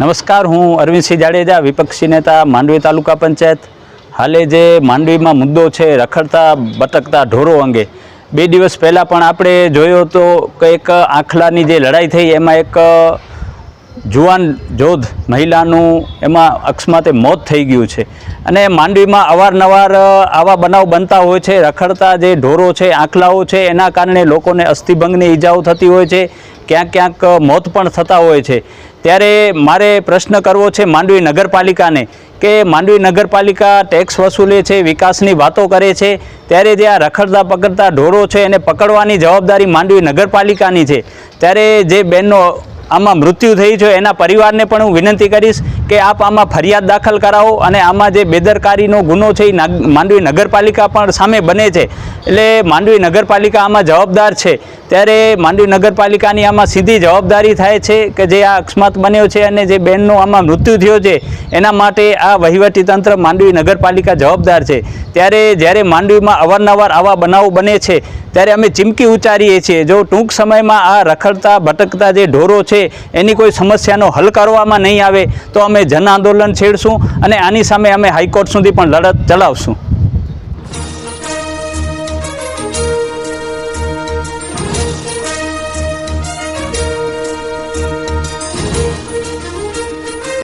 નમસ્કાર, હું અરવિંદસિંહ જાડેજા, વિપક્ષી નેતા, માંડવી તાલુકા પંચાયત. હાલે જે માંડવીમાં મુદ્દો છે, રખડતા બટકતા ઢોરો અંગે. બે દિવસ પહેલાં પણ આપણે જોયો તો કે એક આંખલાની જે લડાઈ થઈ, એમાં એક જુવાન જોધ મહિલાનું એમાં અકસ્માતે મોત થઈ ગયું છે. અને માંડવીમાં અવારનવાર આવા બનાવ બનતા હોય છે. રખડતા જે ઢોરો છે, આંખલાઓ છે, એના કારણે લોકોને અસ્થિભંગની ઈજાઓ થતી હોય છે. ક્યાંક ક્યાંક મોત પણ થતા હોય છે. ત્યારે મારે પ્રશ્ન કરવો છે માંડવી નગરપાલિકાને કે માંડવી નગરપાલિકા ટેક્સ વસૂલે છે, વિકાસની વાતો કરે છે, ત્યારે જે આ રખડતા પકડતા ઢોરો છે, એને પકડવાની જવાબદારી માંડવી નગરપાલિકાની છે. ત્યારે જે બેનનો આમાં મૃત્યુ થઈ છે. એના પરિવારને પણ હું વિનંતી કરીશ કે આપ આમાં ફરિયાદ દાખલ કરાવો અને આમાં જે બેદરકારીનો ગુનો છે એ માંડવી નગરપાલિકા પણ સામે બને છે. એટલે માંડવી નગરપાલિકા આમાં જવાબદાર છે. ત્યારે માંડવી નગરપાલિકાની આમાં સીધી જવાબદારી થાય છે કે જે આ અકસ્માત બન્યો છે અને જે બેનનો આમાં મૃત્યુ થયો છે, એના માટે આ વહીવટીતંત્ર માંડવી નગરપાલિકા જવાબદાર છે. ત્યારે જ્યારે માંડવીમાં અવારનવાર આવા બનાવો બને છે, ત્યારે અમે ચીમકી ઉચ્ચારીએ છીએ. જો ટૂંક સમયમાં આ રખડતા, ભટકતા જે ઢોરો છે, એની કોઈ સમસ્યાનો હલ કરવામાં નહીં આવે, તો અમે જન આંદોલન છેડશું અને આની સામે અમે હાઈકોર્ટ સુધી પણ લડત ચલાવશું.